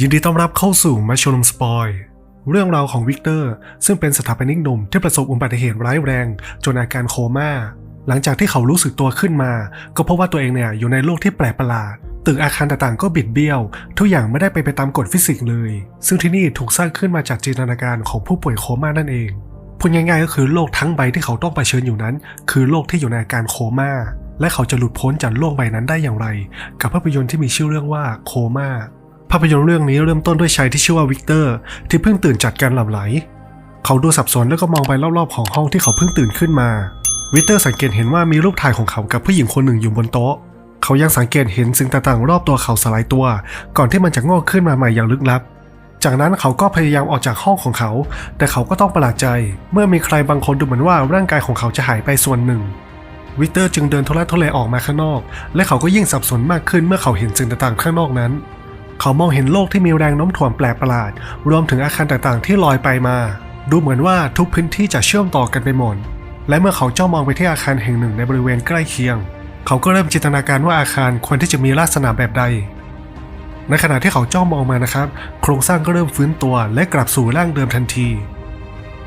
ยินดีต้อนรับเข้าสู่มาชลมสปอย เรื่องราวของวิกเตอร์ ซึ่งเป็นสถาปนิกหนุ่มที่ประสบอุบัติเหตุร้ายแรง จนอาการโคม่า หลังจากที่เขารู้สึกตัวขึ้นมา ก็พบว่าตัวเองเนี่ยอยู่ในโลกที่แปลกประหลาด ตึกอาคารต่างๆก็บิดเบี้ยว ทุกอย่างไม่ได้ไปไปตามกฎฟิสิกส์เลย ซึ่งที่นี่ถูกสร้างขึ้นมาจากจินตนาการของผู้ป่วยโคม่านั่นเองพูดง่ายๆก็คือโลกทั้งใบที่เขาต้องเผชิญอยู่นั้น คือโลกที่อยู่ในอาการโคม่าและเขาจะหลุดพ้นจากโลกใบนั้นได้อย่างไร กับภาพยนตร์ที่มีชื่อเรื่องว่าโคม่า ภาพยนตร์เรื่องนี้เริ่มต้นด้วยชายที่ชื่อว่าวิกเตอร์ ที่เพิ่งตื่นจากการหลับไหล เขาดูสับสนแล้วก็มองไปรอบๆของห้องที่เขาเพิ่งตื่นขึ้นมา วิกเตอร์สังเกตเห็นว่ามีรูปถ่ายของเขากับผู้หญิงคนหนึ่งอยู่บนโต๊ะ เขายังสังเกตเห็นสิ่งต่างๆ รอบตัวเขาสลายตัว ก่อนที่มันจะงอกขึ้นมาใหม่อย่างลึกลับ จากนั้นเขาก็พยายามออกจากห้องของเขา แต่เขาก็ต้องประหลาดใจ เมื่อมีใครบางคนดูเหมือนว่าร่างกายของเขาจะหายไปส่วนหนึ่งวิกเตอร์จึงเดินทุรทุเลออกมาข้างนอก และเขาก็ยิ่งสับสนมากขึ้นเมื่อเขาเห็นสิ่งต่างๆข้างนอกนั้น เขามองเห็นโลกที่มีแรงโน้มถ่วงแปลกประหลาด รวมถึงอาคารต่างๆ ที่ลอยไปมา ดูเหมือนว่าทุกพื้นที่จะเชื่อมต่อกันไปหมด และเมื่อเขาจ้องมองไปที่อาคารแห่งหนึ่งในบริเวณใกล้เคียง เขาก็เริ่มจินตนาการว่าอาคารควรที่จะมีลักษณะแบบใด ในขณะที่เขาจ้องมองมานะครับ โครงสร้างก็เริ่มฟื้นตัวและกลับสู่ร่างเดิมทันที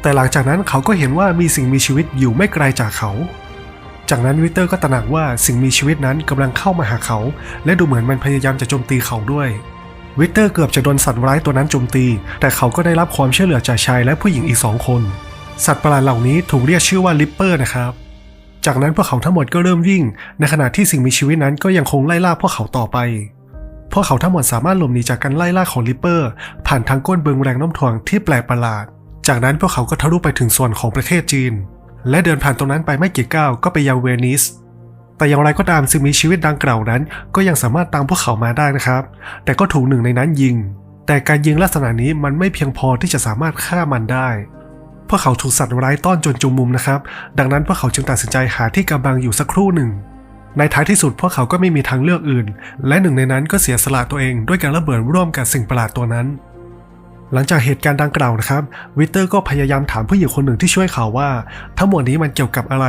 แต่หลังจากนั้นเขาก็เห็นว่ามีสิ่งมีชีวิตอยู่ไม่ไกลจากเขาจากนั้นวิเตอร์ก็ตระหนักว่าสิ่งมีชีวิตนั้นกำลังเข้ามาหาเขา และดูเหมือนมันพยายามจะโจมตีเขาด้วย วิกเตอร์เกือบจะโดนสัตว์ร้ายตัวนั้นโจมตี แต่เขาก็ได้รับความช่วยเหลือจากชายและผู้หญิงอีกสองคน สัตว์ประหลาดเหล่านี้ถูกเรียกชื่อว่าลิปเปอร์นะครับ จากนั้นพวกเขาทั้งหมดก็เริ่มวิ่ง ในขณะที่สิ่งมีชีวิตนั้นก็ยังคงไล่ล่าพวกเขาต่อไป พวกเขาทั้งหมดสามารถหลบหนีจากการไล่ล่าของลิปเปอร์ ผ่านทางก้นเบืองแรงน้ำถ่วงที่แปลกประหลาด จากนั้นพวกเขาก็ทะลุไปถึงส่วนของประเทศจีน และเดินผ่านตรงนั้นไปไม่กี่ก้าวก็ไปยังเวนิส แต่อย่างไรก็ตามสิ่งมีชีวิตดังกล่าวนั้น ก็ยังสามารถตามพวกเขามาได้นะครับ แต่ก็ถูกหนึ่งในนั้นยิง แต่การยิงลักษณะนี้มันไม่เพียงพอที่จะสามารถฆ่ามันได้พวกเขาถูกสัตว์ร้ายต้อนจนจุมมุมนะครับ ดังนั้นพวกเขาจึงตัดสินใจหาที่กำบังอยู่สักครู่หนึ่ง ในท้ายที่สุดพวกเขาก็ไม่มีทางเลือกอื่น และหนึ่งในนั้นก็เสียสละตัวเองด้วยการระเบิดร่วมกับสิ่งประหลาดตัวนั้น หลังจากเหตุการณ์ดังกล่าวนะครับ วิเตอร์ก็พยายามถามผู้หญิงคนหนึ่งที่ช่วยเขาว่า ทั้งหมดนี้มันเกี่ยวกับอะไร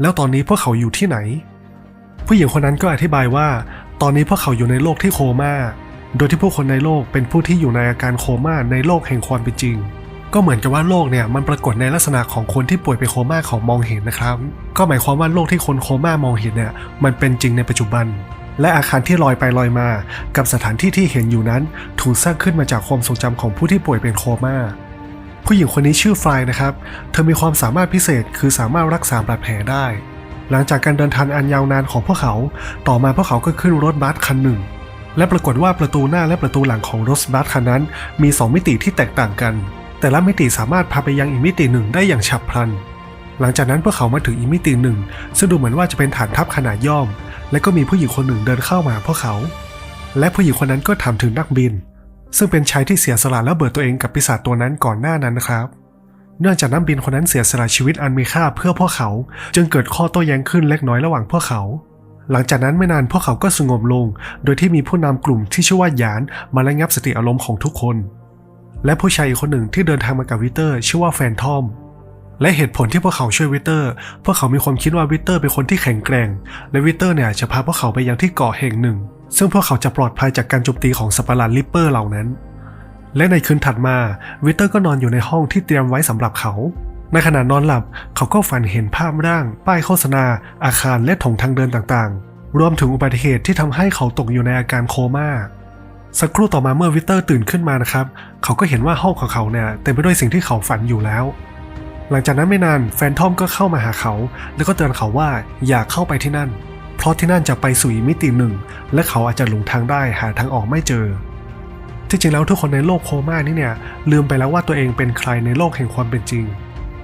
แล้วตอนนี้พวกเขาอยู่ที่ไหน ผู้หญิงคนนั้นก็อธิบายว่า ตอนนี้พวกเขาอยู่ในโลกที่โคม่า โดยที่ผู้คนในโลกเป็นผู้ที่อยู่ในอาการโคม่าในโลกแห่งความเป็นจริง ก็เหมือนกับว่าโลกเนี่ยมันปรากฏในลักษณะของคนที่ป่วยเป็นโคม่าของมองเห็นนะครับ ก็หมายความว่าโลกที่คนโคม่ามองเห็นเนี่ยมันเป็นจริงในปัจจุบัน และอาคารที่ลอยไปลอยมา กับสถานที่ที่เห็นอยู่นั้น ถูกสร้างขึ้นมาจากความทรงจำของผู้ที่ป่วยเป็นโคม่าผู้หญิงคนนี้ชื่อฟลายนะครับ เธอมีความสามารถพิเศษคือสามารถรักษาบาดแผลได้ หลังจากการเดินทางอันยาวนานของพวกเขา ต่อมาพวกเขาก็ขึ้นรถบัสคันหนึ่ง และปรากฏว่าประตูหน้าและประตูหลังของรถบัสคันนั้น มี 2 มิติที่แตกต่างกัน แต่ละมิติสามารถพาไปยังอีกมิติหนึ่งได้อย่างฉับพลัน หลังจากนั้นพวกเขามาถึงอีกมิติหนึ่ง ซึ่งดูเหมือนว่าจะเป็นฐานทัพขนาดย่อม และก็มีผู้หญิงคนหนึ่งเดินเข้ามาหาพวกเขา และผู้หญิงคนนั้นก็ถามถึงนักบิน ซึ่งเป็นชายที่เสียสละและเบิดตัวเองกับปีศาจตัวนั้นก่อนหน้านั้นนะครับ เนื่องจากนักบินคนนั้นเสียสละชีวิตอันมีค่าเพื่อพวกเขา จึงเกิดข้อโต้แย้งขึ้นเล็กน้อยระหว่างพวกเขา หลังจากนั้นไม่นานพวกเขาก็สงบลง โดยที่มีผู้นำกลุ่มที่ชื่อว่าหยานมาระงับสติอารมณ์ของทุกคน และผู้ชายอีกคนหนึ่งที่เดินทางมากับวิเตอร์ชื่อว่าแฟนทอม และเหตุผลที่พวกเขาช่วยวิเตอร์ พวกเขามีความคิดว่าวิเตอร์เป็นคนที่แข็งแกร่ง และวิเตอร์เนี่ยจะพาพวกเขาไปยังที่เกาะแห่งหนึ่ง ซึ่งพวกเขาจะปลอดภัยจากการโจมตีของสัตว์ปหลาดลิปเปอร์เหล่านั้น และในคืนถัดมาวิเตอร์ก็นอนอยู่ในห้องที่เตรียมไว้สำหรับเขา ในขณะนอนหลับเขาก็ฝันเห็นภาพร่าง ป้ายโฆษณา อาคารและถงทางเดินต่างๆ รวมถึงอุบัติเหตุที่ทำให้เขาตกอยู่ในอาการโคม่าสักครู่ต่อมาเมื่อวิเตอร์ตื่นขึ้นมานะครับ เขาก็เห็นว่าห้องของเขาเนี่ยเต็มไปด้วยสิ่งที่เขาฝันอยู่แล้ว หลังจากนั้นไม่นานแฟนทอมก็เข้ามาหาเขา แล้วก็เตือนเขาว่าอย่าเข้าไปที่นั่น เพราะที่นั่นจะไปสู่มิติหนึ่ง และเขาอาจจะหลงทางได้หาทางออกไม่เจอ จริงแล้วทุกคนในโลกโคม่านี่เนี่ยลืมไปแล้วว่าตัวเองเป็นใครในโลกแห่งความเป็นจริง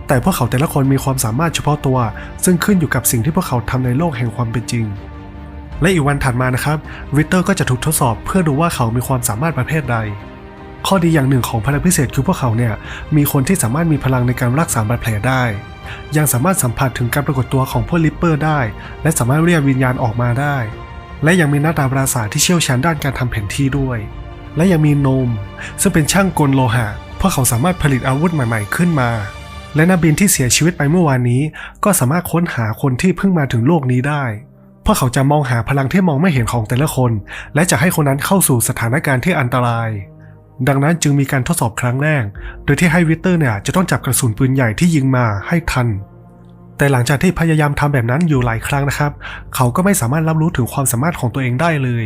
แต่พวกเขาแต่ละคนมีความสามารถเฉพาะตัว ซึ่งขึ้นอยู่กับสิ่งที่พวกเขาทำในโลกแห่งความเป็นจริง และอีกวันถัดมานะครับวิเตอร์ก็จะถูกทดสอบเพื่อดูว่าเขามีความสามารถประเภทใด ข้อดีอย่างหนึ่งของพลังพิเศษคือพวกเขาเนี่ยมีคนที่สามารถมีพลังในการรักษาบาดแผลได้ ยังสามารถสัมผัสถึงการปรากฏตัวของพวกลิปเปอร์ได้ และสามารถเรียกวิญญาณออกมาได้ และยังมีนักดาราศาสตร์ที่เชี่ยวชาญด้านการทำแผนที่ด้วย และยังมีโนม ซึ่งเป็นช่างกลโลหะพวกเขาสามารถผลิตอาวุธใหม่ๆขึ้นมา และนักบินที่เสียชีวิตไปเมื่อวานนี้ ก็สามารถค้นหาคนที่เพิ่งมาถึงโลกนี้ได้เพราะเขาจะมองหาพลังที่มองไม่เห็นของแต่ละคน และจะให้คนนั้นเข้าสู่สถานการณ์ที่อันตราย ดังนั้นจึงมีการทดสอบครั้งแรก โดยที่ให้วิเตอร์เนี่ยจะต้องจับกระสุนปืนใหญ่ที่ยิงมาให้ทัน แต่หลังจากที่พยายามทำแบบนั้นอยู่หลายครั้งนะครับ เขาก็ไม่สามารถรับรู้ถึงความสามารถของตัวเองได้เลย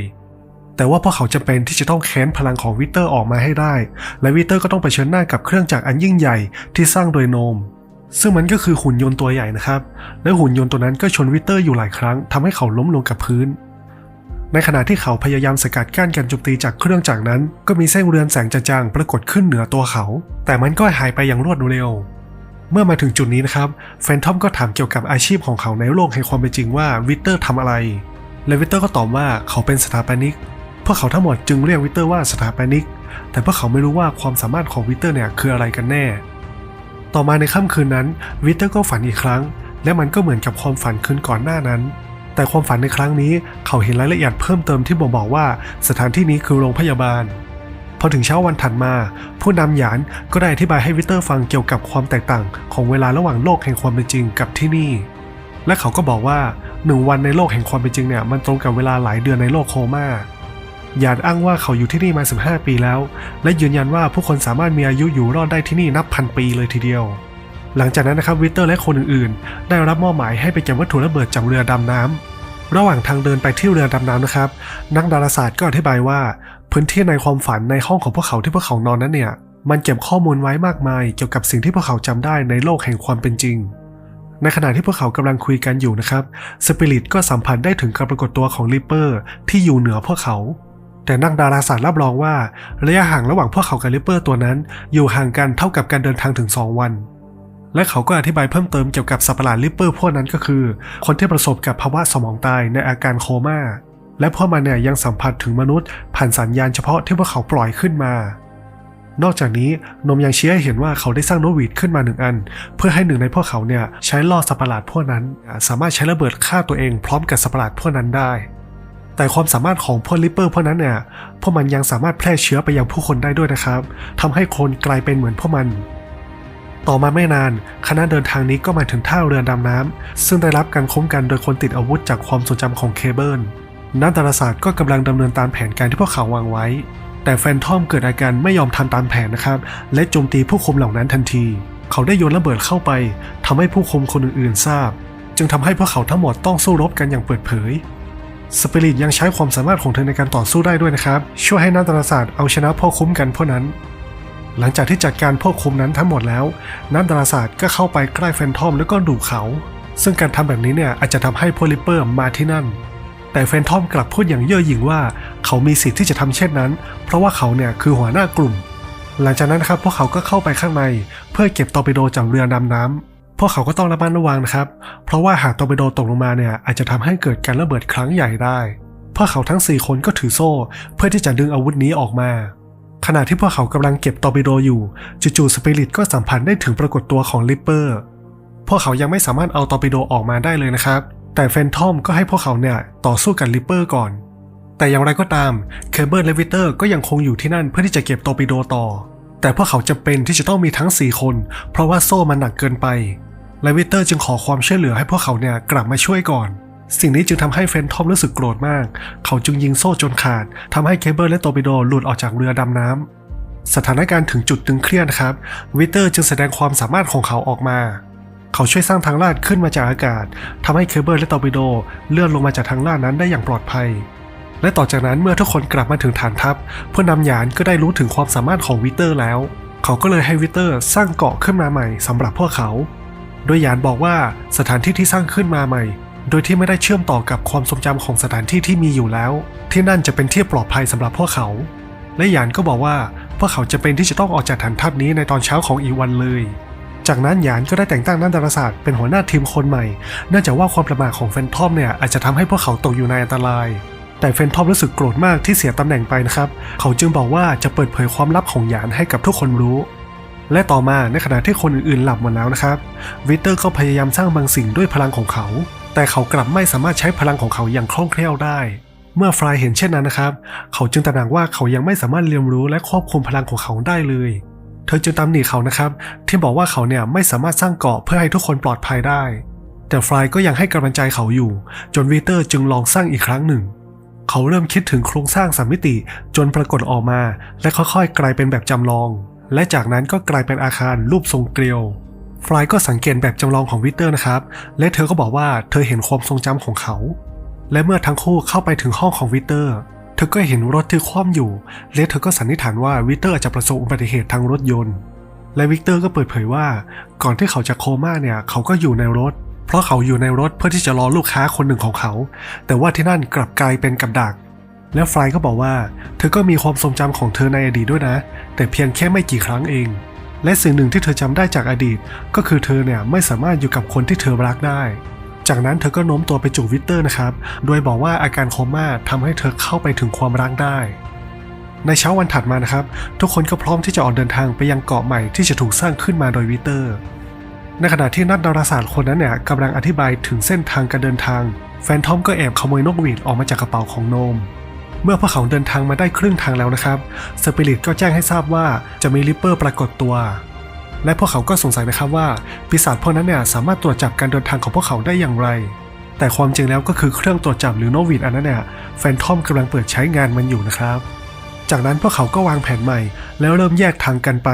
แต่ว่าพวกเขาจำเป็นที่จะต้องแค้นพลังของวิเตอร์ออกมาให้ได้ และวิเตอร์ก็ต้องเผชิญหน้ากับเครื่องจักรอันยิ่งใหญ่ที่สร้างโดยโนม ซึ่งมันก็คือหุ่นยนต์ตัวใหญ่นะครับ และหุ่นยนต์ตัวนั้นก็ชนวิเตอร์อยู่หลายครั้งทำให้เขาล้มลงกับพื้น ในขณะที่เขาพยายามสกัดกั้นการโจมตีจากเครื่องจักรนั้น ก็มีเส้นเรือนแสงจางๆปรากฏขึ้นเหนือตัวเขา แต่มันก็หายไปอย่างรวดเร็วเมื่อมาถึงจุดนี้นะครับแฟนทอมก็ถามเกี่ยวกับอาชีพของเขาในโลกแห่งความเป็นจริงว่าวิเตอร์ทำอะไร และวิเตอร์ก็ตอบว่าเขาเป็นสถาปนิก พวกเขาทั้งหมดจึงเรียกวิเตอร์ว่าสถาปนิก แต่พวกเขาไม่รู้ว่าความสามารถของวิเตอร์เนี่ยคืออะไรกันแน่ ต่อมาในค่ำคืนนั้นวิเตอร์ก็ฝันอีกครั้ง และมันก็เหมือนกับความฝันคืนก่อนหน้านั้น แต่ความฝันในครั้งนี้เขาเห็นรายละเอียดเพิ่มเติมที่บ่งบอกว่าสถานที่นี้คือโรงพยาบาลพอถึงเช้าวันถัดมา ผู้นำหยานก็ได้อธิบายให้วิเตอร์ฟังเกี่ยวกับความแตกต่าง ของเวลาระหว่างโลกแห่งความเป็นจริงกับที่นี่ และเขาก็บอกว่าหนึ่งวันในโลกแห่งความเป็นจริงเนี่ยมันตรงกับเวลาหลายเดือนในโลกโคม่า ยานอ้างว่าเขาอยู่ที่นี่มา 15 ปีแล้ว และยืนยันว่าผู้คนสามารถมีอายุอยู่รอดได้ที่นี่นับพันปีเลยทีเดียว หลังจากนั้นนะครับวิเตอร์และคนอื่นๆ ได้รับมอบหมายให้ไปเก็บวัตถุระเบิดจากเรือดำน้ำระหว่างทางเดินไปที่เรือดำน้ำนะครับ นักดาราศาสตร์ก็อธิบายว่า พื้นที่ในความฝันในห้องของพวกเขาที่พวกเขานอนนั้นเนี่ย มันเก็บข้อมูลไว้มากมาย เกี่ยวกับสิ่งที่พวกเขาจำได้ในโลกแห่งความเป็นจริงในขณะที่พวกเขากำลังคุยกันอยู่นะครับ สปิริตก็สัมผัสได้ถึงการปรากฏตัวของลิปเปอร์ที่อยู่เหนือพวกเขา แต่นักดาราศาสตร์รับรองว่า ระยะห่างระหว่างพวกเขากับลิปเปอร์ตัวนั้นอยู่ห่างกันเท่ากับการเดินทางถึง 2 วัน และเขาก็อธิบายเพิ่มเติมเกี่ยวกับสัตว์ประหลาดลิปเปอร์พวกนั้นก็คือ คนที่ประสบกับภาวะสมองตายในอาการโคม่าและพวกมันเนี่ยยังสัมผัสถึงมนุษย์ ผ่านสัญญาณเฉพาะที่พวกเขาปล่อยขึ้นมา นอกจากนี้นมยังเชี้ให้เห็นว่าเขาได้สร้างโนวีดขึ้นมาหนึ่งอัน เพื่อให้หนึ่งในพวกเขาเนี่ยใช้ล่อสัตว์ประหลาดพวกนั้น สามารถใช้ระเบิดฆ่าตัวเองพร้อมกับสัตว์ประหลาดพวกนั้นได้ แต่ความสามารถของพวกลิปเปอร์พวกนั้นเนี่ยพวกมันยังสามารถแพร่เชื้อไปยังผู้คนได้ด้วยนะครับทำให้คนกลายเป็นเหมือนพวกมัน ต่อมาไม่นาน คณะเดินทางนี้ก็มาถึงท่าเรือดำน้ำซึ่งได้รับการคุ้มกันโดยคนติดอาวุธจากความทรงจำของเคเบิลนักดาราศาสตร์ก็กำลังดำเนินตามแผนการที่พวกเขาวางไว้ แต่แฟนทอมเกิดอาการไม่ยอมทำตามแผนนะครับ และโจมตีผู้คุมเหล่านั้นทันที เขาได้โยนระเบิดเข้าไปทำให้ผู้คุมคนอื่นๆทราบ จึงทำให้พวกเขาทั้งหมดต้องสู้รบกันอย่างเปิดเผย สปิริตยังใช้ความสามารถของเธอในการต่อสู้ได้ด้วยนะครับ ช่วยให้นักดาราศาสตร์เอาชนะพวกคุ้มกันพวกนั้น หลังจากที่จัดการพวกคุ้มนั้นทั้งหมดแล้ว นักดาราศาสตร์ก็เข้าไปใกล้แฟนทอมแล้วก็ดูเขา ซึ่งการทำแบบนี้เนี่ยอาจจะทำให้พลิเปอร์มาที่นั่น แต่แฟนทอมกลับพูดอย่างเย่อหยิ่งว่า เขามีสิทธิ์ที่จะทำเช่นนั้น เพราะว่าเขาเนี่ยคือหัวหน้ากลุ่ม หลังจากนั้นนะครับพวกเขาก็เข้าไปข้างใน เพื่อเก็บตอร์ปิโดจากเรือดำน้ำ พวกเขาก็ต้องระมัดระวังนะครับ เพราะว่าหากตอร์ปิโดตกลงมาเนี่ยอาจจะทำให้เกิดการระเบิดครั้งใหญ่ได้พวกเขาทั้ง 4 คนก็ถือโซ่ เพื่อที่จะดึงอาวุธนี้ออกมา ขณะที่พวกเขากำลังเก็บตอร์ปิโดอยู่ จู่ๆสปิริตก็สัมผัสได้ถึงปรากฏตัวของลิปเปอร์ พวกเขายังไม่สามารถเอาตอร์ปิโดออกมาได้เลยนะครับ แต่แฟนทอมก็ให้พวกเขาเนี่ยต่อสู้กับลิปเปอร์ก่อน แต่อย่างไรก็ตามเคเบิลและวิเตอร์ก็ยังคงอยู่ที่นั่นเพื่อที่จะเก็บตอร์ปิโดต่อ แต่พวกเขาจำเป็นที่จะต้องมีทั้ง 4 คน เพราะว่าโซ่มันหนักเกินไป และวิเตอร์จึงขอความช่วยเหลือให้พวกเขาเนี่ยกลับมาช่วยก่อน สิ่งนี้จึงทำให้เฟนทอมรู้สึกโกรธมาก เขาจึงยิงโซ่จนขาดทำให้เคเบิลและโตอร์ปิโดหลุดออกจากเรือดำน้ำสถานการณ์ถึงจุดตึงเครียดครับ วิเตอร์จึงแสดงความสามารถของเขาออกมา เขาช่วยสร้างทางลาดขึ้นมาจากอากาศทำให้เคเบิลและโตอร์ปิโดเลื่อนลงมาจากทางลาดนั้นได้อย่างปลอดภัย และต่อจากนั้นเมื่อทุกคนกลับมาถึงฐานทัพผู้นำยานก็ได้รู้ถึงความสามารถของวิเตอร์แล้ว เขาก็เลยให้วิเตอร์สร้างเกาะขึ้นมาใหม่สำหรับพวกเขา โดยยานบอกว่าสถานที่ที่สร้างขึ้นมาใหม่ โดยที่ไม่ได้เชื่อมต่อกับความทรงจำของสถานที่ที่มีอยู่แล้ว ที่นั่นจะเป็นที่ปลอดภัยสำหรับพวกเขา และยานก็บอกว่าพวกเขาจะเป็นที่จะต้องออกจากฐานทัพนี้ในตอนเช้าของอีวันเลย จากนั้นยานก็ได้แต่งตั้งนักดาราศาสตร์เป็นหัวหน้าทีมคนใหม่ เนื่องจากว่าความประมาทของแฟนทอมเนี่ยอาจจะทำให้พวกเขาตกอยู่ในอันตราย แต่แฟนทอมรู้สึกโกรธมากที่เสียตำแหน่งไปนะครับ เขาจึงบอกว่าจะเปิดเผยความลับของยานให้กับทุกคนรู้ และต่อมาในขณะที่คนอื่นๆหลับหมดแล้วนะครับวิเตอร์ก็พยายามสร้างบางสิ่งด้วยพลังของเขา แต่เขากลับไม่สามารถใช้พลังของเขาอย่างคล่องแคล่วได้ เมื่อฟรายเห็นเช่นนั้นนะครับ เขาจึงตระหนักว่าเขายังไม่สามารถเรียนรู้และควบคุมพลังของเขาได้เลย เธอจึงตำหนิเขานะครับ ที่บอกว่าเขาเนี่ยไม่สามารถสร้างเกาะเพื่อให้ทุกคนปลอดภัยได้ แต่ฟรายก็ยังให้กำลังใจเขาอยู่ จนวีเตอร์จึงลองสร้างอีกครั้งหนึ่งเขาเริ่มคิดถึงโครงสร้างสามมิติจนปรากฏออกมา และค่อยๆ กลายเป็นแบบจำลอง และจากนั้นก็กลายเป็นอาคารรูปทรงเกลียวฟรายก็สังเกตแบบจำลองของวิเตอร์นะครับ และเธอก็บอกว่าเธอเห็นความทรงจำของเขา และเมื่อทั้งคู่เข้าไปถึงห้องของวิเตอร์ เธอก็เห็นรถที่คว่ำอยู่ และเธอก็สันนิษฐานว่าวิเตอร์อาจจะประสบอุบัติเหตุทางรถยนต์ และวิกเตอร์ก็เปิดเผยว่า ก่อนที่เขาจะโคม่าเนี่ยเขาก็อยู่ในรถ เพราะเขาอยู่ในรถเพื่อที่จะรอลูกค้าคนหนึ่งของเขา แต่ว่าที่นั่นกลับกลายเป็นกับดัก และฟรายก็บอกว่า เธอก็มีความทรงจำของเธอในอดีตด้วยนะ แต่เพียงแค่ไม่กี่ครั้งเอง และสิ่งหนึ่งที่เธอจำได้จากอดีต ก็คือเธอเนี่ยไม่สามารถอยู่กับคนที่เธอรักได้ จากนั้นเธอก็โน้มตัวไปจูบวิกเตอร์นะครับ โดยบอกว่าอาการโคม่าทำให้เธอเข้าไปถึงความรักได้ ในเช้าวันถัดมานะครับ ทุกคนก็พร้อมที่จะออกเดินทางไปยังเกาะใหม่ที่จะถูกสร้างขึ้นมาโดยวิเตอร์ ในขณะที่นักดาราศาสตร์คนนั้นเนี่ยกำลังอธิบายถึงเส้นทางการเดินทาง แฟนทอมก็แอบขโมยนกหวีดออกมาจากกระเป๋าของโนม เมื่อพวกเขาเดินทางมาได้ครึ่งทางแล้วนะครับสปิริตก็แจ้งให้ทราบว่าจะมีริปเปอร์ปรากฏตัว และพวกเขาก็สงสัยนะครับว่าปีศาจพวกนั้นเนี่ยสามารถตรวจจับการเดินทางของพวกเขาได้อย่างไร แต่ความจริงแล้วก็คือเครื่องตรวจจับหรือโนวีดอันนั้นเนี่ยแฟนทอมกำลังเปิดใช้งานมันอยู่นะครับ จากนั้นพวกเขาก็วางแผนใหม่ แล้วเริ่มแยกทางกันไป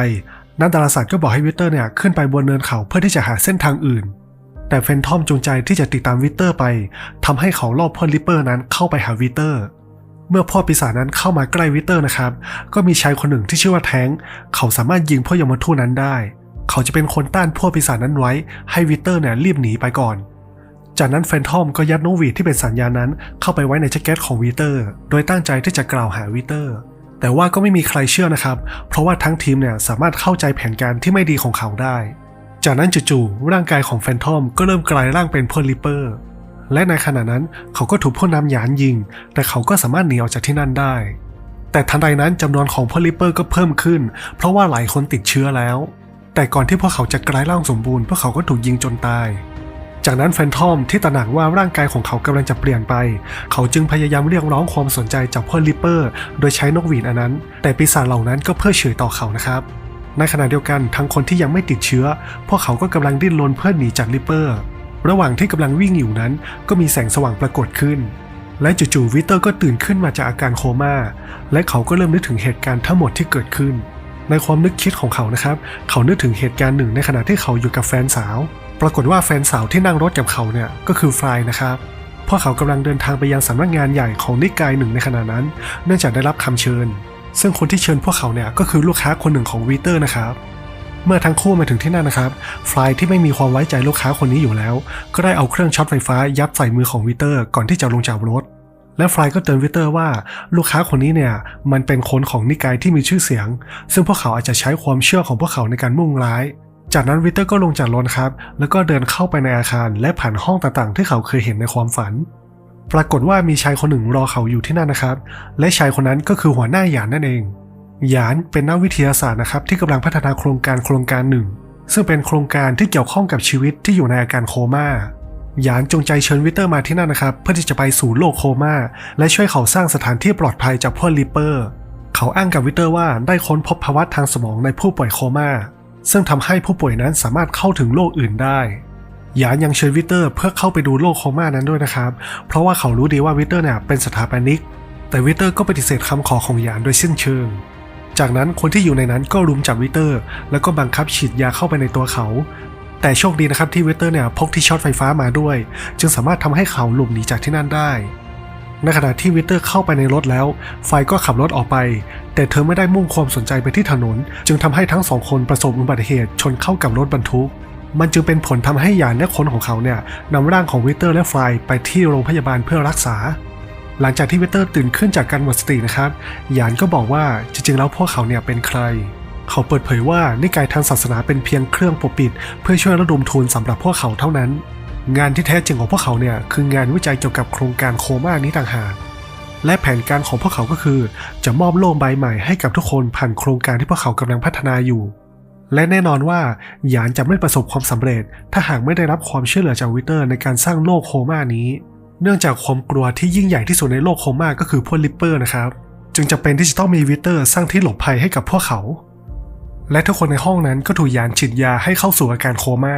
นักดาราศาสตร์ก็บอกให้วิเตอร์เนี่ยขึ้นไปบนเนินเขาเพื่อที่จะหาเส้นทางอื่น แต่เฟนทอมจงใจที่จะติดตามวิเตอร์ไปทำให้เขาล่อพ่อลิปเปอร์นั้นเข้าไปหาวิเตอร์ เมื่อพ่อปีศาจนั้นเข้ามาใกล้วิเตอร์นะครับ ก็มีชายคนหนึ่งที่ชื่อว่าแทงเขาสามารถยิงพ่อยมทูตนั้นได้ เขาจะเป็นคนต้านพ่อปีศาจนั้นไว้ ให้วิเตอร์เนี่ยรีบหนีไปก่อน จากนั้นแฟนทอมก็ยัดนกหวีดที่เป็นสัญญาณนั้น เข้าไปไว้ในแจ็คเก็ตของวิเตอร์ โดยตั้งใจที่จะกล่าวหาวิเตอร์ แต่ว่าก็ไม่มีใครเชื่อนะครับ เพราะว่าทั้งทีมเนี่ยสามารถเข้าใจแผนการที่ไม่ดีของเขาได้ จากนั้นจู่ๆร่างกายของแฟนทอมก็เริ่มกลายร่างเป็นพลลิปเปอร์ และในขณะนั้นเขาก็ถูกผู้นำหยานยิง แต่เขาก็สามารถหนีออกจากที่นั่นได้ แต่ทันใดนั้นจำนวนของพลลิปเปอร์ก็เพิ่มขึ้น เพราะว่าหลายคนติดเชื้อแล้ว แต่ก่อนที่พวกเขาจะกลายร่างสมบูรณ์พวกเขาก็ถูกยิงจนตาย จากนั้นแฟนทอมที่ตระหนักว่าร่างกายของเขากำลังจะเปลี่ยนไป เขาจึงพยายามเรียกร้องความสนใจจากพวกลิปเปอร์ โดยใช้นกหวีดอันนั้น แต่ปีศาจเหล่านั้นก็เพิกเฉยต่อเขานะครับในขณะเดียวกันทั้งคนที่ยังไม่ติดเชื้อ พวกเขาก็กำลังดิ้นรนเพื่อหนีจากลิปเปอร์ ระหว่างที่กำลังวิ่งอยู่นั้น ก็มีแสงสว่างปรากฏขึ้น และจู่ๆวิเตอร์ก็ตื่นขึ้นมาจากอาการโคม่า และเขาก็เริ่มนึกถึงเหตุการณ์ทั้งหมดที่เกิดขึ้น ในความนึกคิดของเขานะครับ เขานึกถึงเหตุการณ์หนึ่งในขณะที่เขาอยู่กับแฟนสาว ปรากฏว่าแฟนสาวที่นั่งรถกับเขาเนี่ยก็คือฟรายนะครับพวกเขากำลังเดินทางไปยังสำนักงานใหญ่ของนิกายหนึ่งในขณะนั้น เนื่องจากได้รับคำเชิญ ซึ่งคนที่เชิญพวกเขาเนี่ยก็คือลูกค้าคนหนึ่งของวีเตอร์นะครับ เมื่อทั้งคู่มาถึงที่นั่นนะครับ ฟลายที่ไม่มีความไว้ใจลูกค้าคนนี้อยู่แล้ว ก็ได้เอาเครื่องช็อตไฟฟ้ายัดใส่มือของวีเตอร์ก่อนที่จะลงจากรถ และฟลายก็เตือนวีเตอร์ว่าลูกค้าคนนี้เนี่ยมันเป็นคนของนิกายที่มีชื่อเสียง ซึ่งพวกเขาอาจจะใช้ความเชื่อของพวกเขาในการมุ่งร้าย จากนั้นวิเตอร์ก็ลงจากรถครับ แล้วก็เดินเข้าไปในอาคารและผ่านห้องต่างๆ ที่เขาเคยเห็นในความฝัน ปรากฏว่ามีชายคนหนึ่งรอเขาอยู่ที่นั่นนะครับ และชายคนนั้นก็คือหัวหน้าหยานนั่นเอง หยานเป็นนักวิทยาศาสตร์นะครับที่กำลังพัฒนาโครงการโครงการหนึ่ง ซึ่งเป็นโครงการที่เกี่ยวข้องกับชีวิตที่อยู่ในอาการโคม่าหยานจงใจเชิญวิเตอร์มาที่นั่นนะครับ เพื่อที่จะไปสู่โลกโคม่าและช่วยเขาสร้างสถานที่ปลอดภัยจากพวกลิเปอร์ เขาอ้างกับวิเตอร์ว่าได้ค้นพบภาวะทางสมองในผู้ป่วยโคม่าซึ่งทำให้ผู้ป่วยนั้นสามารถเข้าถึงโลกอื่นได้หยานยังเชิญวิเตอร์เพื่อเข้าไปดูโลกโคม่านั้นด้วยนะครับ เพราะว่าเขารู้ดีว่าวิเตอร์เนี่ยเป็นสถาปนิก แต่วิเตอร์ก็ปฏิเสธคำขอของหยานโดยสิ้นเชิง จากนั้นคนที่อยู่ในนั้นก็รุมจับวิเตอร์ แล้วก็บังคับฉีดยาเข้าไปในตัวเขา แต่โชคดีนะครับที่วิเตอร์เนี่ยพกที่ช็อตไฟฟ้ามาด้วย จึงสามารถทำให้เขาหลบหนีจากที่นั่นได้ในขณะที่วิเตอร์เข้าไปในรถแล้ว ไฟก็ขับรถออกไป แต่เธอไม่ได้มุ่งความสนใจไปที่ถนน จึงทำให้ทั้งสองคนประสบอุบัติเหตุชนเข้ากับรถบรรทุก มันจึงเป็นผลทำให้ยานและคนของเขาเนี่ยนำร่างของวิเตอร์และไฟไปที่โรงพยาบาลเพื่อรักษา หลังจากที่วิเตอร์ตื่นขึ้นจากการหมดสตินะครับ ยานก็บอกว่าจริงๆ แล้วพวกเขาเนี่ยเป็นใคร เขาเปิดเผยว่านิกายทางศาสนาเป็นเพียงเครื่องปกปิด เพื่อช่วยระดมทุนสำหรับพวกเขาเท่านั้น งานที่แท้จริงของพวกเขาเนี่ยคืองานวิจัยเกี่ยวกับโครงการโคม่านี้ต่างหาก และแผนการของพวกเขาก็คือ จะมอบโล่ใบใหม่ให้กับทุกคนผ่านโครงการที่พวกเขากำลังพัฒนาอยู่ และแน่นอนว่าหยานจะไม่ประสบความสำเร็จ ถ้าหากไม่ได้รับความช่วยเหลือจากวิเตอร์ในการสร้างโลกโคม่านี้ เนื่องจากความกลัวที่ยิ่งใหญ่ที่สุดในโลกโคม่าก็คือพวกลิปเปอร์นะครับ จึงจะเป็นที่จะต้องมีวิเตอร์สร้างที่หลบภัยให้กับพวกเขา และทุกคนในห้องนั้นก็ถูกยานฉีดยาให้เข้าสู่อาการโคม่า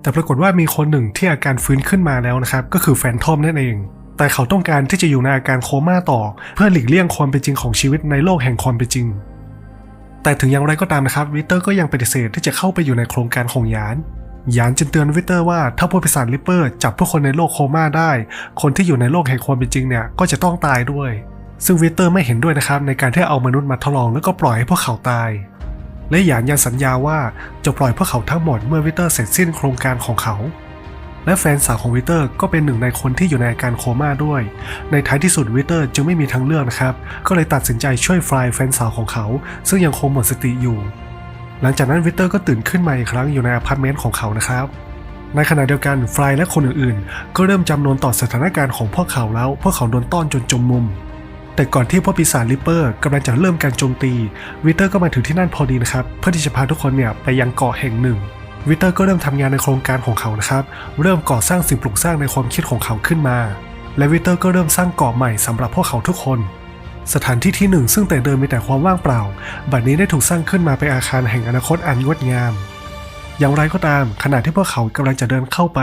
แต่ปรากฏว่ามีคนหนึ่งที่อาการฟื้นขึ้นมาแล้วนะครับ ก็คือแฟนทอมนั่นเอง แต่เขาต้องการที่จะอยู่ในอาการโคม่าต่อ เพื่อหลีกเลี่ยงความเป็นจริงของชีวิตในโลกแห่งความเป็นจริง แต่ถึงอย่างไรก็ตามนะครับวิเตอร์ก็ยังปฏิเสธที่จะเข้าไปอยู่ในโครงการของยาน ยานจึงเตือนวิเตอร์ว่าถ้าพวกปีศาจลิปเปอร์จับผู้คนในโลกโคม่าได้ คนที่อยู่ในโลกแห่งความเป็นจริงเนี่ยก็จะต้องตายด้วย ซึ่งวิเตอร์ไม่เห็นด้วยนะครับในการที่เอามนุษย์มาทดลองแล้วก็ปล่อยให้พวกเขาตาย และหยานยังสัญญาว่าจะปล่อยพวกเขาทั้งหมดเมื่อวิเตอร์เสร็จสิ้นโครงการของเขา และแฟนสาวของวิเตอร์ก็เป็นหนึ่งในคนที่อยู่ในอาการโคม่าด้วย ในท้ายที่สุดวิเตอร์จึงไม่มีทางเลือกนะครับ ก็เลยตัดสินใจช่วยฟลายแฟนสาวของเขา ซึ่งยังคงหมดสติอยู่ หลังจากนั้นวิเตอร์ก็ตื่นขึ้นมาอีกครั้งอยู่ในอพาร์ตเมนต์ของเขานะครับ ในขณะเดียวกันฟลายและคนอื่นๆ ก็เริ่มจำนวนต่อสถานการณ์ของพวกเขาแล้ว พวกเขาโดนต้อนจนจมมุม แต่ก่อนที่พวกปีศาจลิปเปอร์กำลังจะเริ่มการโจมตีวิเตอร์ก็มาถึงที่นั่นพอดีนะครับเพื่อที่จะพาทุกคนเนี่ยไปยังเกาะแห่งหนึ่งวิเตอร์ก็เริ่มทำงานในโครงการของเขานะครับ เริ่มก่อสร้างสิ่งปลูกสร้างในความคิดของเขาขึ้นมา และวิเตอร์ก็เริ่มสร้างเกาะใหม่สำหรับพวกเขาทุกคน สถานที่ที่หนึ่งซึ่งแต่เดิมมีแต่ความว่างเปล่า บัดนี้ได้ถูกสร้างขึ้นมาเป็นอาคารแห่งอนาคตอันงดงาม อย่างไรก็ตาม ขณะที่พวกเขากำลังจะเดินเข้าไป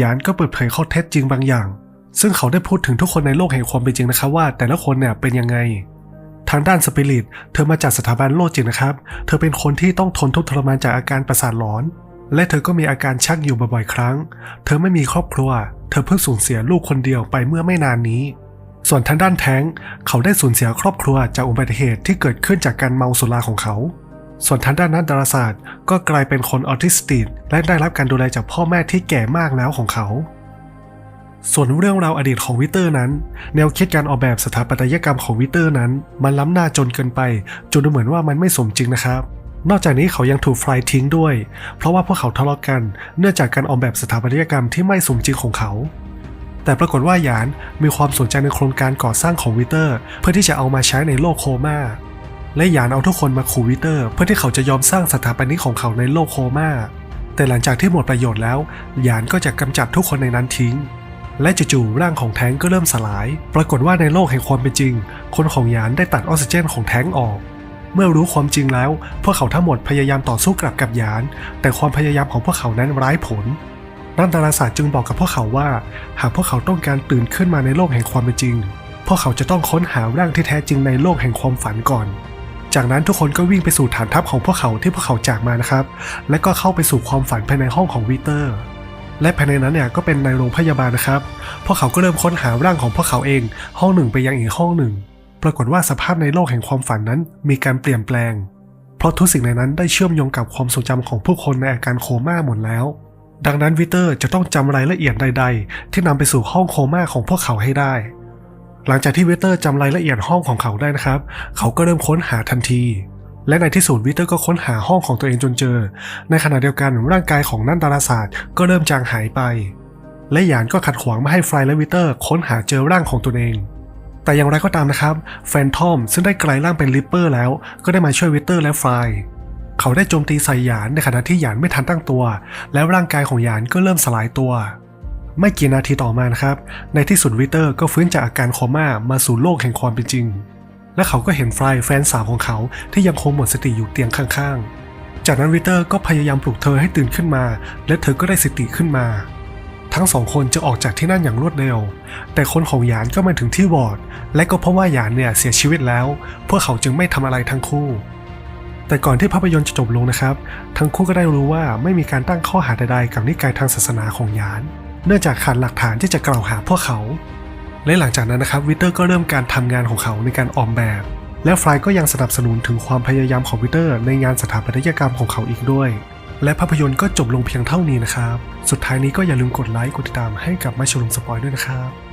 ยานก็เปิดเผยข้อเท็จจริงบางอย่าง ซึ่งเขาได้พูดถึงทุกคนในโลกแห่งความเป็นจริงนะครับว่า แต่ละคนเนี่ยเป็นยังไง ทางด้านสปิริต เธอมาจากสถาบันโลจิตนะครับ เธอเป็นคนที่ต้องทนทุกข์ทรมานจากอาการประสาทหลอน และเธอก็มีอาการชักอยู่บ่อยๆ ครั้ง เธอไม่มีครอบครัว เธอเพิ่งสูญเสียลูกคนเดียวไปเมื่อไม่นานนี้ ส่วนทางด้านแท้งเขาได้สูญเสียครอบครัวจากอุบัติเหตุที่เกิดขึ้นจากการเมาสุราของเขา ส่วนทางด้านนักดาราศาสตร์ก็กลายเป็นคนออทิสติกและได้รับการดูแลจากพ่อแม่ที่แก่มากแล้วของเขา ส่วนเรื่องราวอดีตของวิเตอร์นั้น แนวคิดการออกแบบสถาปัตยกรรมของวิเตอร์นั้น มันล้ำหน้าจนเกินไป จนดูเหมือนว่ามันไม่สมจริงนะครับนอกจากนี้เขายังถูกฟลายทิ้งด้วย เพราะว่าพวกเขาทะเลาะกัน เนื่องจากการออกแบบสถาปัตยกรรมที่ไม่สมจริงของเขา แต่ปรากฏว่าหยานมีความสนใจในโครงการก่อสร้างของวิเตอร์ เพื่อที่จะเอามาใช้ในโลกโคม่าและหยานเอาทุกคนมาขู่วิเตอร์ เพื่อที่เขาจะยอมสร้างสถาปนิกของเขาในโลกโคม่าแต่หลังจากที่หมดประโยชน์แล้ว หยานก็จะกำจัดทุกคนในนั้นทิ้ง และจู่ๆร่างของแท้งก็เริ่มสลาย ปรากฏว่าในโลกแห่งความเป็นจริง คนของหยานได้ตัดออกซิเจนของแท้งออก เมื่อรู้ความจริงแล้ว พวกเขาทั้งหมดพยายามต่อสู้กลับกับหยาน แต่ความพยายามของพวกเขานั้นร้ายผล นักดาราศาสตร์จึงบอกกับพวกเขาว่า หากพวกเขาต้องการตื่นขึ้นมาในโลกแห่งความเป็นจริง พวกเขาจะต้องค้นหาร่างที่แท้จริงในโลกแห่งความฝันก่อน จากนั้นทุกคนก็วิ่งไปสู่ฐานทัพของพวกเขาที่พวกเขาจากมานะครับ และก็เข้าไปสู่ความฝันภายในห้องของวีเตอร์ และภายในนั้นเนี่ยก็เป็นในโรงพยาบาลนะครับ พวกเขาก็เริ่มค้นหาร่างของพวกเขาเอง ห้องหนึ่งไปยังอีกห้องหนึ่ง ปรากฏว่าสภาพในโลกแห่งความฝันนั้นมีการเปลี่ยนแปลง เพราะทุกสิ่งในนั้นได้เชื่อมโยงกับความทรงจำของผู้คนในอาการโคม่าหมดแล้ว ดังนั้นวิเตอร์จะต้องจำรายละเอียดใด ๆ ที่นำไปสู่ห้องโคม่าของพวกเขาให้ได้ หลังจากที่วิเตอร์จำรายละเอียดห้องของเขาได้นะครับ เขาก็เริ่มค้นหาทันที และในที่สุดวิเตอร์ก็ค้นหาห้องของตัวเองจนเจอ ในขณะเดียวกันร่างกายของนักดาราศาสตร์ก็เริ่มจางหายไป และหยานก็ขัดขวางไม่ให้ฟลายและวิเตอร์ค้นหาเจอร่างของตัวเองแต่อย่างไรก็ตามนะครับ แฟนทอมซึ่งได้กลายร่างเป็นลิปเปอร์แล้ว ก็ได้มาช่วยวิเตอร์และฟลาย เขาได้โจมตีใส่หยานในขณะที่หยานไม่ทันตั้งตัว แล้วร่างกายของหยานก็เริ่มสลายตัว ไม่กี่นาทีต่อมานะครับ ในที่สุดวิเตอร์ก็ฟื้นจากอาการโคม่ามาสู่โลกแห่งความเป็นจริง และเขาก็เห็นฟลายแฟนสาวของเขาที่ยังคงหมดสติอยู่เตียงข้างๆ จากนั้นวิเตอร์ก็พยายามปลุกเธอให้ตื่นขึ้นมา และเธอก็ได้สติขึ้นมาทั้งสองคนจะออกจากที่นั่นอย่างรวดเร็ว แต่คนของหยานก็มาถึงที่วอร์ด และก็เพราะว่าหยานเนี่ยเสียชีวิตแล้ว พวกเขาจึงไม่ทำอะไรทั้งคู่ แต่ก่อนที่ภาพยนตร์จะจบลงนะครับ ทั้งคู่ก็ได้รู้ว่าไม่มีการตั้งข้อหาใดๆกับนิกายทางศาสนาของยาน เนื่องจากขาดหลักฐานที่จะกล่าวหาพวกเขา และหลังจากนั้นนะครับวิเตอร์ก็เริ่มการทำงานของเขาในการออกแบบ และฟลายก็ยังสนับสนุนถึงความพยายามของวิเตอร์ ในงานสถาปัตยกรรมของเขาอีกด้วย และภาพยนตร์ก็จบลงเพียงเท่านี้นะครับ สุดท้ายนี้ก็อย่าลืมกดไลค์กดติดตามให้กับมาชลุมสปอยด้วยนะครับ